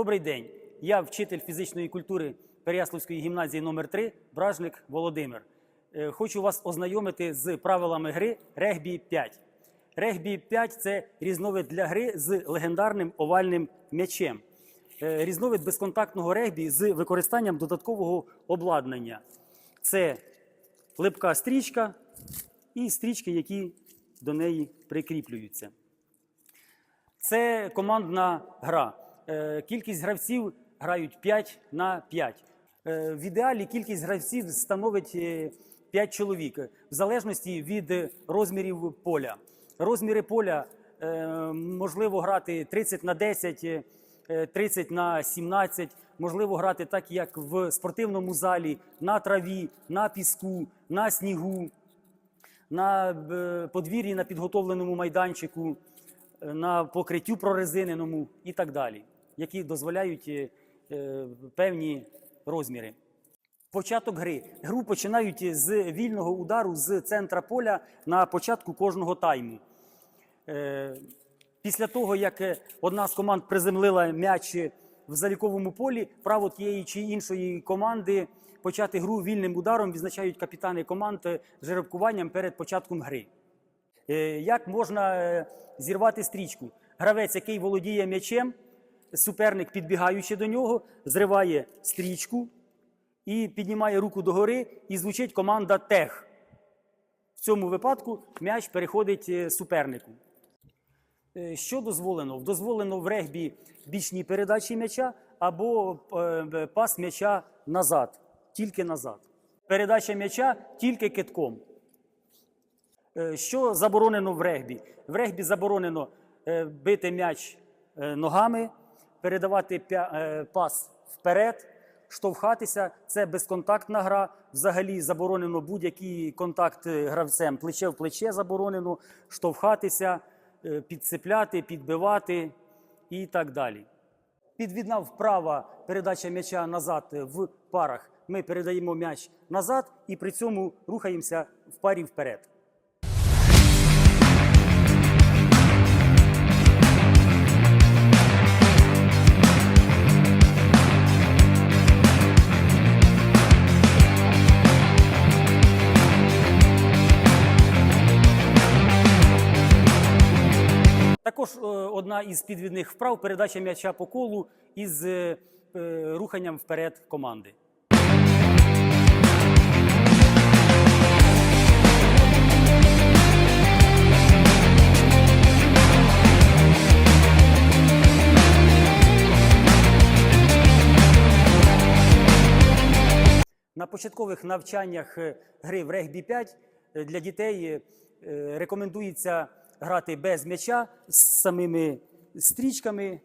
Добрий день. Я вчитель фізичної культури Переяславської гімназії номер 3 Бражник Володимир. Е, Хочу вас ознайомити з правилами гри регбі 5. Регбі 5 це різновид для гри з легендарним овальним м'ячем. Е, Різновид безконтактного регбі з використанням додаткового обладнання. Це липка стрічка і стрічки, які до неї прикріплюються. Це командна гра. Е, Кількість гравців грають 5 на 5. Е, В ідеалі кількість гравців становить 5 чоловік, в залежності від розмірів поля. Розміри поля е, можливо грати 30 на 10, е, 30 на 17, можливо грати так, як в спортивному залі, на траві, на піску, на снігу на е, подвір'ї на підготовленому майданчику, е, на покриттю прорезиненому і так далі, які дозволяють е, е, певні розміри. Початок гри. Гру починають з вільного удару з центра поля на початку кожного тайму. Е, Після того, як одна з команд приземлила м'яч в заліковому полі, право тієї чи іншої команди почати гру вільним ударом відзначають капітани команд жеребкуванням перед початком гри. Як можна зірвати стрічку? Гравець, який володіє м'ячем, суперник, підбігаючи до нього, зриває стрічку і піднімає руку догори, і звучить команда тех. В цьому випадку м'яч переходить е, супернику. Е, Що дозволено? Дозволено в регбі бічні передачі м'яча або е, пас м'яча назад, тільки назад. Передача м'яча тільки китком. Що заборонено в регбі? В регбі заборонено бити м'яч ногами, передавати е, пас вперед, штовхатися. Це безконтактна гра. Взагалі заборонено будь-який контакт е, гравцем. Плече в плече заборонено, штовхатися, е, підцепляти, підбивати і так далі. Підвідна вправа передача м'яча назад в парах. Ми передаємо м'яч назад і при цьому рухаємося в парі вперед. Одна із підвідних вправ передача м'яча по колу із е, е, руханням вперед команди. На початкових навчаннях е, гри в регбі 5 е, для дітей е, е, рекомендується грати без м'яча з самими стрічками,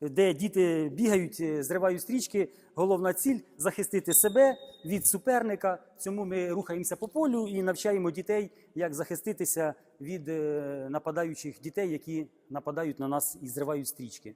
де діти бігають, е, зривають стрічки. Головна ціль захистити себе від суперника. Цьому ми рухаємося по полю і навчаємо дітей, як захиститися від е, нападаючих дітей, які нападають на нас і зривають стрічки.